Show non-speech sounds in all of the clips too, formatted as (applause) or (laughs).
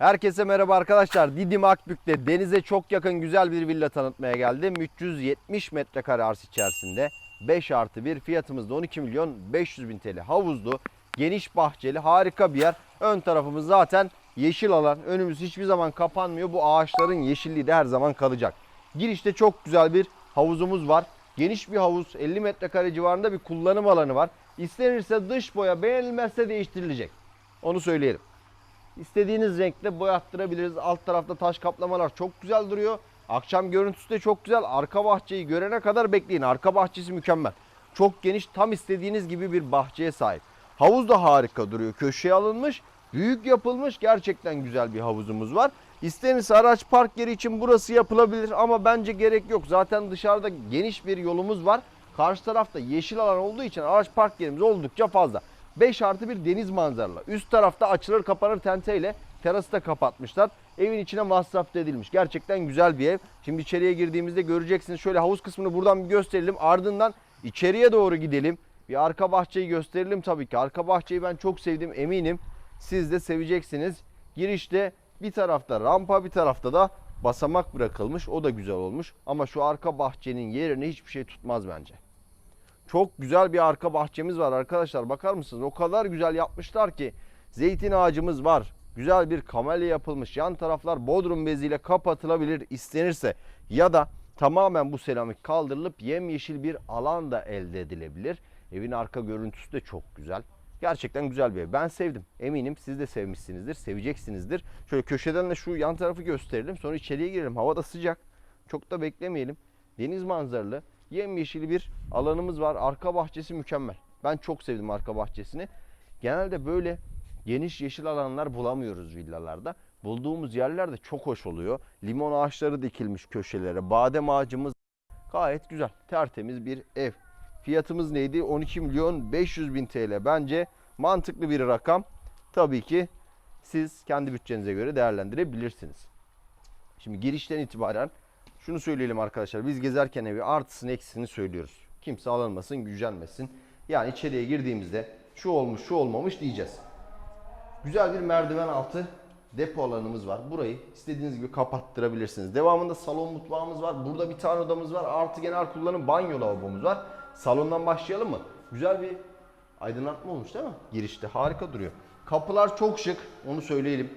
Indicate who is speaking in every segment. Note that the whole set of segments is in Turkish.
Speaker 1: Herkese merhaba arkadaşlar. Didim Akbük'te denize çok yakın güzel bir villa tanıtmaya geldim. 370 metrekare arsa içerisinde 5 artı 1 fiyatımız da 12 milyon 500 bin TL. Havuzlu, geniş bahçeli harika bir yer. Ön tarafımız zaten yeşil alan. Önümüz hiçbir zaman kapanmıyor. Bu ağaçların yeşilliği de her zaman kalacak. Girişte çok güzel bir havuzumuz var. Geniş bir havuz 50 metrekare civarında bir kullanım alanı var. İstenirse dış boya beğenilmezse değiştirilecek. Onu söyleyelim. İstediğiniz renkte boyattırabiliriz. Alt tarafta taş kaplamalar çok güzel duruyor. Akşam görüntüsü de çok güzel. Arka bahçeyi görene kadar bekleyin. Arka bahçesi mükemmel. Çok geniş, tam istediğiniz gibi bir bahçeye sahip. Havuz da harika duruyor. Köşeye alınmış, büyük yapılmış. Gerçekten güzel bir havuzumuz var. İstenirse araç park yeri için burası yapılabilir ama bence gerek yok. Zaten dışarıda geniş bir yolumuz var. Karşı tarafta yeşil alan olduğu için araç park yerimiz oldukça fazla. 5 artı bir deniz manzaralı. Üst tarafta açılır kapanır tenteyle terası da kapatmışlar. Evin içine masraf edilmiş. Gerçekten güzel bir ev. Şimdi içeriye girdiğimizde göreceksiniz. Şöyle havuz kısmını buradan bir gösterelim. Ardından içeriye doğru gidelim. Bir arka bahçeyi gösterelim tabii ki. Arka bahçeyi ben çok sevdim eminim. Siz de seveceksiniz. Girişte bir tarafta rampa bir tarafta da basamak bırakılmış. O da güzel olmuş. Ama şu arka bahçenin yerini hiçbir şey tutmaz bence. Çok güzel bir arka bahçemiz var arkadaşlar. Bakar mısınız? O kadar güzel yapmışlar ki. Zeytin ağacımız var. Güzel bir kamelya yapılmış. Yan taraflar bodrum beziyle kapatılabilir istenirse. Ya da tamamen bu seramik kaldırılıp yemyeşil bir alan da elde edilebilir. Evin arka görüntüsü de çok güzel. Gerçekten güzel bir ev. Ben sevdim. Eminim siz de sevmişsinizdir, seveceksinizdir. Şöyle köşeden de şu yan tarafı gösterelim. Sonra içeriye girelim. Hava da sıcak. Çok da beklemeyelim. Deniz manzaralı, yemyeşil bir alanımız var. Arka bahçesi mükemmel. Ben çok sevdim arka bahçesini. Genelde böyle geniş yeşil alanlar bulamıyoruz villalarda. Bulduğumuz yerler de çok hoş oluyor. Limon ağaçları dikilmiş köşelere. Badem ağacımız gayet güzel. Tertemiz bir ev. Fiyatımız neydi? 12 milyon 500 bin TL. Bence mantıklı bir rakam. Tabii ki siz kendi bütçenize göre değerlendirebilirsiniz. Şimdi girişten itibaren şunu söyleyelim arkadaşlar. Biz gezerken evi artısını eksisini söylüyoruz. Kimse alınmasın, gücenmesin. Yani içeriye girdiğimizde şu olmuş, şu olmamış diyeceğiz. Güzel bir merdiven altı depo alanımız var. Burayı istediğiniz gibi kapattırabilirsiniz. Devamında salon mutfağımız var. Burada bir tane odamız var. Artı genel kullanım banyo lavabomuz var. Salondan başlayalım mı? Güzel bir aydınlatma olmuş değil mi? Girişte harika duruyor. Kapılar çok şık. Onu söyleyelim.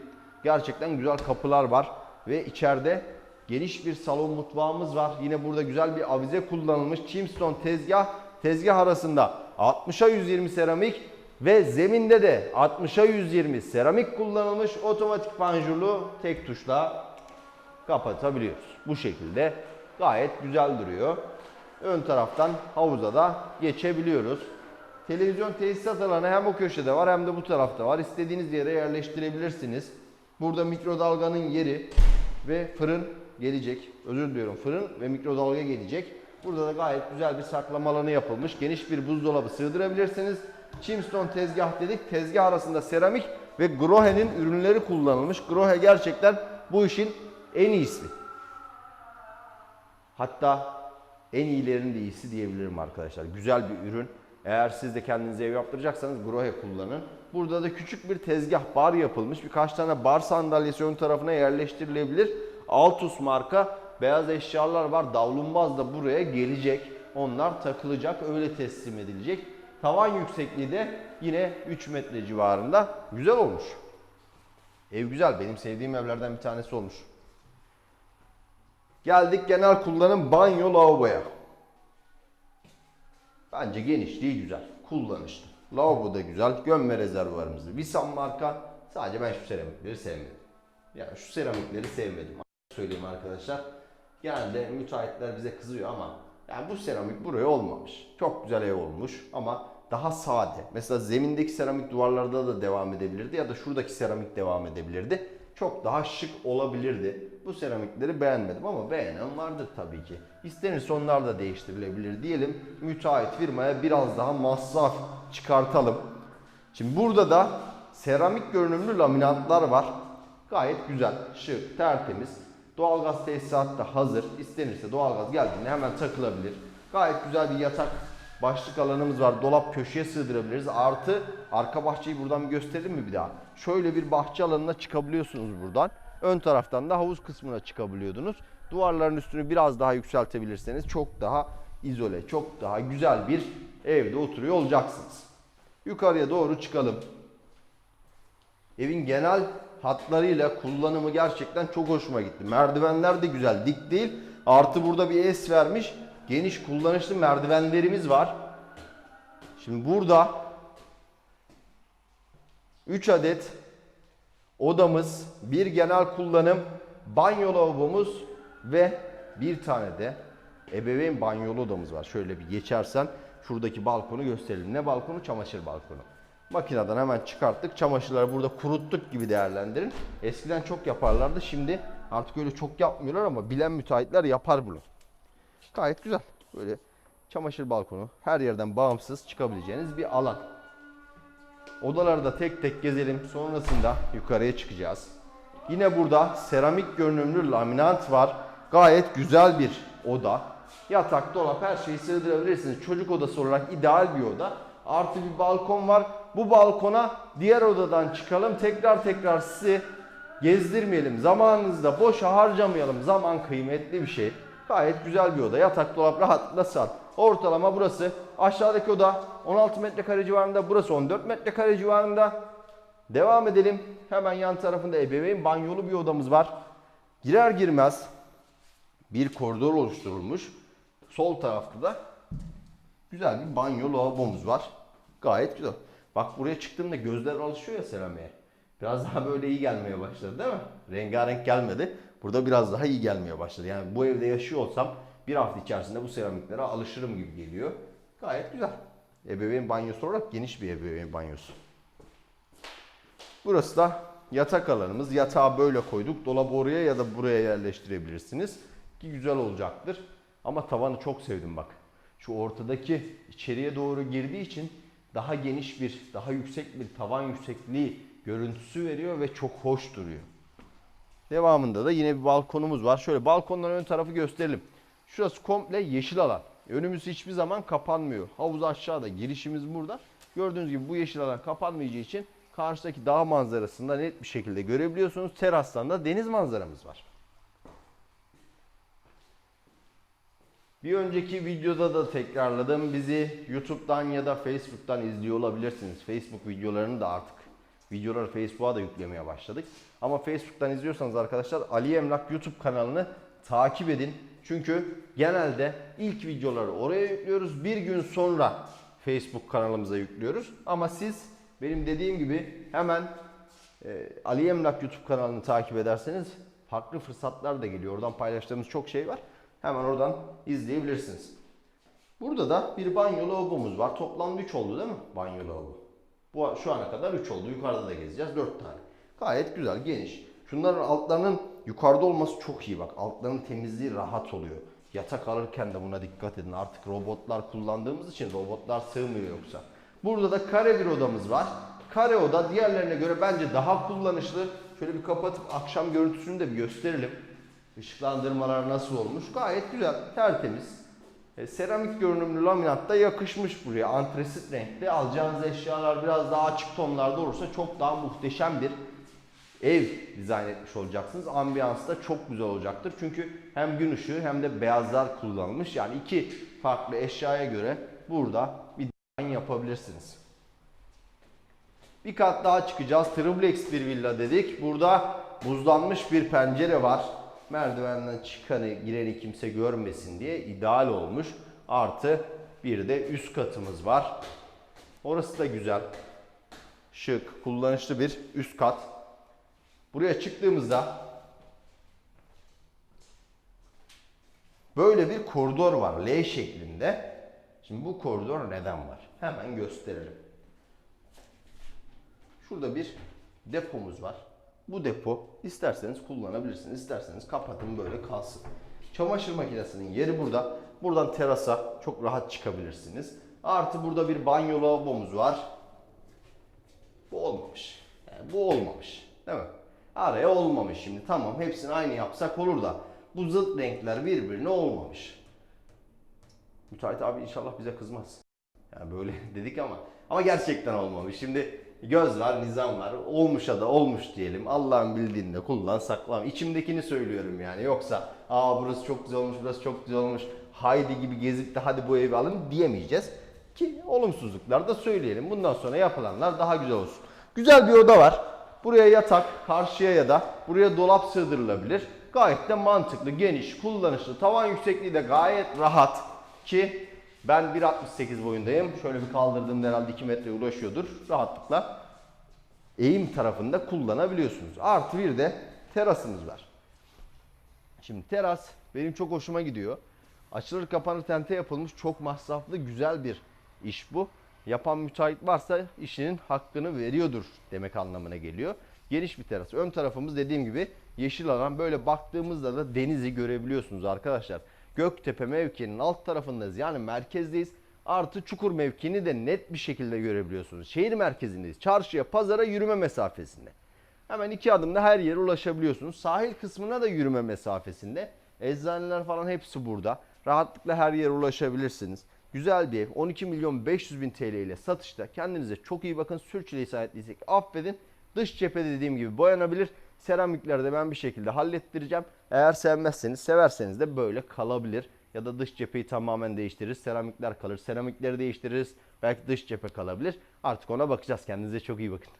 Speaker 1: Gerçekten güzel kapılar var. Ve içeride geniş bir salon mutfağımız var. Yine burada güzel bir avize kullanılmış. Chimstone tezgah. Tezgah arasında 60'a 120 seramik ve zeminde de 60'a 120 seramik kullanılmış. Otomatik panjurlu tek tuşla kapatabiliyoruz. Bu şekilde gayet güzel duruyor. Ön taraftan havuza da geçebiliyoruz. Televizyon tesisat alanı hem o köşede var hem de bu tarafta var. İstediğiniz yere yerleştirebilirsiniz. Burada mikrodalganın yeri ve fırın gelecek. Özür diliyorum fırın ve mikrodalga gelecek. Burada da gayet güzel bir saklama alanı yapılmış. Geniş bir buzdolabı sığdırabilirsiniz. Chimstone tezgah dedik. Tezgah arasında seramik ve Grohe'nin ürünleri kullanılmış. Grohe gerçekten bu işin en iyisi. Hatta en iyilerin de iyisi diyebilirim arkadaşlar. Güzel bir ürün. Eğer siz de kendinize ev yaptıracaksanız Grohe kullanın. Burada da küçük bir tezgah bar yapılmış. Birkaç tane bar sandalyesi ön tarafına yerleştirilebilir. Altus marka beyaz eşyalar var. Davlumbaz da buraya gelecek. Onlar takılacak, öyle teslim edilecek. Tavan yüksekliği de yine 3 metre civarında. Güzel olmuş. Ev güzel. Benim sevdiğim evlerden bir tanesi olmuş. Geldik genel kullanım banyo lavaboya. Bence genişliği güzel. Kullanışlı. Lavabo da güzel. Gömme rezervuarımızı. Visan marka. Sadece ben şu seramikleri sevmedim. Yani şu seramikleri sevmedim. Söyleyeyim arkadaşlar. Genelde müteahhitler bize kızıyor ama yani bu seramik buraya olmamış. Çok güzel ev olmuş ama daha sade. Mesela zemindeki seramik duvarlarda da devam edebilirdi ya da şuradaki seramik devam edebilirdi. Çok daha şık olabilirdi. Bu seramikleri beğenmedim ama beğenen vardır tabii ki. İstenirse onlar da değiştirilebilir diyelim. Müteahhit firmaya biraz daha masraf çıkartalım. Şimdi burada da seramik görünümlü laminatlar var. Gayet güzel, şık, tertemiz. Doğalgaz tesisat da hazır. İstenirse doğalgaz geldiğinde hemen takılabilir. Gayet güzel bir yatak başlık alanımız var. Dolap köşeye sığdırabiliriz. Artı arka bahçeyi buradan gösterelim mi bir daha? Şöyle bir bahçe alanına çıkabiliyorsunuz buradan. Ön taraftan da havuz kısmına çıkabiliyordunuz. Duvarların üstünü biraz daha yükseltebilirseniz çok daha izole, çok daha güzel bir evde oturuyor olacaksınız. Yukarıya doğru çıkalım. Evin genel hatlarıyla kullanımı gerçekten çok hoşuma gitti. Merdivenler de güzel, dik değil. Artı burada bir es vermiş. Geniş kullanışlı merdivenlerimiz var. Şimdi burada 3 adet odamız, bir genel kullanım, banyo lavabomuz ve bir tane de ebeveyn banyolu odamız var. Şöyle bir geçersen şuradaki balkonu gösterelim. Ne balkonu? Çamaşır balkonu. Makineden hemen çıkarttık. Çamaşırları burada kuruttuk gibi değerlendirin. Eskiden çok yaparlardı. Şimdi artık öyle çok yapmıyorlar ama bilen müteahhitler yapar bunu. Gayet güzel. Böyle çamaşır balkonu her yerden bağımsız çıkabileceğiniz bir alan. Odaları da tek tek gezelim. Sonrasında yukarıya çıkacağız. Yine burada seramik görünümlü laminat var. Gayet güzel bir oda. Yatak, dolap her şeyi sığdırabilirsiniz. Çocuk odası olarak ideal bir oda. Artı bir balkon var. Bu balkona diğer odadan çıkalım. Tekrar tekrar sizi gezdirmeyelim. Zamanınızı boşa harcamayalım. Zaman kıymetli bir şey. Gayet güzel bir oda. Yatak, dolap rahatlıkla sığar. Ortalama burası. Aşağıdaki oda 16 metrekare civarında. Burası 14 metrekare civarında. Devam edelim. Hemen yan tarafında ebeveyn banyolu bir odamız var. Girer girmez bir koridor oluşturulmuş. Sol tarafta da güzel bir banyo lavabomuz var. Gayet güzel. Bak buraya çıktığımda gözler alışıyor ya seramiğe. Biraz daha böyle iyi gelmeye başladı değil mi? Rengarenk gelmedi. Burada biraz daha iyi gelmeye başladı. Yani bu evde yaşıyor olsam bir hafta içerisinde bu seramiklere alışırım gibi geliyor. Gayet güzel. Ebeveyn banyosu olarak geniş bir ebeveyn banyosu. Burası da yatak alanımız. Yatağı böyle koyduk. Dolabı oraya ya da buraya yerleştirebilirsiniz. Ki güzel olacaktır. Ama tavanı çok sevdim bak. Şu ortadaki içeriye doğru girdiği için daha geniş bir, daha yüksek bir tavan yüksekliği görüntüsü veriyor ve çok hoş duruyor. Devamında da yine bir balkonumuz var. Şöyle balkondan ön tarafı gösterelim. Şurası komple yeşil alan. Önümüz hiçbir zaman kapanmıyor. Havuz aşağıda, girişimiz burada. Gördüğünüz gibi bu yeşil alan kapanmayacağı için karşıdaki dağ manzarasını da net bir şekilde görebiliyorsunuz. Terastan da deniz manzaramız var. Bir önceki videoda da tekrarladım. Bizi YouTube'dan ya da Facebook'tan izliyor olabilirsiniz. Facebook videolarını da artık videoları Facebook'a da yüklemeye başladık. Ama Facebook'tan izliyorsanız arkadaşlar Ali Emlak YouTube kanalını takip edin. Çünkü genelde ilk videoları oraya yüklüyoruz. Bir gün sonra Facebook kanalımıza yüklüyoruz. Ama siz benim dediğim gibi hemen e, Ali Emlak YouTube kanalını takip ederseniz farklı fırsatlar da geliyor. Oradan paylaştığımız çok şey var. Hemen oradan izleyebilirsiniz. Burada da bir banyo lavabomuz var. Toplam 3 oldu değil mi? Banyo lavabo. Bu şu ana kadar 3 oldu. Yukarıda da gezeceğiz 4 tane. Gayet güzel, geniş. Şunların altlarının yukarıda olması çok iyi bak. Altlarının temizliği rahat oluyor. Yatak alırken de buna dikkat edin. Artık robotlar kullandığımız için robotlar sığmıyor yoksa. Burada da kare bir odamız var. Kare oda diğerlerine göre bence daha kullanışlı. Şöyle bir kapatıp akşam görüntüsünü de bir gösterelim. Işıklandırmalar nasıl olmuş? Gayet güzel, tertemiz. E, seramik görünümlü laminat da yakışmış buraya. Antresit renkli. Alacağınız eşyalar biraz daha açık tonlarda olursa çok daha muhteşem bir ev dizayn etmiş olacaksınız. Ambiyans da çok güzel olacaktır. Çünkü hem gün ışığı hem de beyazlar kullanılmış. Yani iki farklı eşyaya göre burada bir dizayn yapabilirsiniz. Bir kat daha çıkacağız. Triplex bir villa dedik. Burada buzlanmış bir pencere var. Merdivenden çıkanı gireni kimse görmesin diye ideal olmuş. Artı bir de üst katımız var. Orası da güzel. Şık, kullanışlı bir üst kat. Buraya çıktığımızda böyle bir koridor var L şeklinde. Şimdi bu koridor neden var? Hemen gösterelim. Şurada bir depomuz var. Bu depo isterseniz kullanabilirsiniz. isterseniz kapatın böyle kalsın. Çamaşır makinesinin yeri burada. Buradan terasa çok rahat çıkabilirsiniz. Artı burada bir banyo lavabomuz var. Bu olmamış. Yani bu olmamış. Değil mi? Araya olmamış şimdi. Tamam hepsini aynı yapsak olur da bu zıt renkler birbirine olmamış. Müteahhit abi inşallah bize kızmaz. Yani böyle (laughs) dedik ama ama gerçekten olmamış. Şimdi göz var, nizam var. Olmuşa da olmuş diyelim. Allah'ın bildiğinde kullan, saklan. İçimdekini söylüyorum yani. Yoksa aa burası çok güzel olmuş, burası çok güzel olmuş. Haydi gibi gezip de hadi bu evi alın diyemeyeceğiz. Ki olumsuzluklar da söyleyelim. Bundan sonra yapılanlar daha güzel olsun. Güzel bir oda var. Buraya yatak, karşıya ya da buraya dolap sığdırılabilir. Gayet de mantıklı, geniş, kullanışlı. Tavan yüksekliği de gayet rahat. Ki ben 1.68 boyundayım. Şöyle bir kaldırdığımda herhalde 2 metreye ulaşıyordur. Rahatlıkla eğim tarafında kullanabiliyorsunuz. Artı bir de terasınız var. Şimdi teras benim çok hoşuma gidiyor. Açılır kapanır tente yapılmış çok masraflı güzel bir iş bu. Yapan müteahhit varsa işinin hakkını veriyordur demek anlamına geliyor. Geniş bir teras. Ön tarafımız dediğim gibi yeşil alan. Böyle baktığımızda da denizi görebiliyorsunuz arkadaşlar. Göktepe mevkinin alt tarafındayız. Yani merkezdeyiz. Artı çukur mevkini de net bir şekilde görebiliyorsunuz. Şehir merkezindeyiz. Çarşıya, pazara yürüme mesafesinde. Hemen iki adımda her yere ulaşabiliyorsunuz. Sahil kısmına da yürüme mesafesinde. Eczaneler falan hepsi burada. Rahatlıkla her yere ulaşabilirsiniz. Güzel bir ev. 12 milyon 500 bin TL ile satışta. Kendinize çok iyi bakın. Sürçülisan ettiysek affedin. Dış cephe dediğim gibi boyanabilir. Seramikleri de ben bir şekilde hallettireceğim. Eğer sevmezseniz, severseniz de böyle kalabilir. Ya da dış cepheyi tamamen değiştiririz. Seramikler kalır. Seramikleri değiştiririz. Belki dış cephe kalabilir. Artık ona bakacağız. Kendinize çok iyi bakın.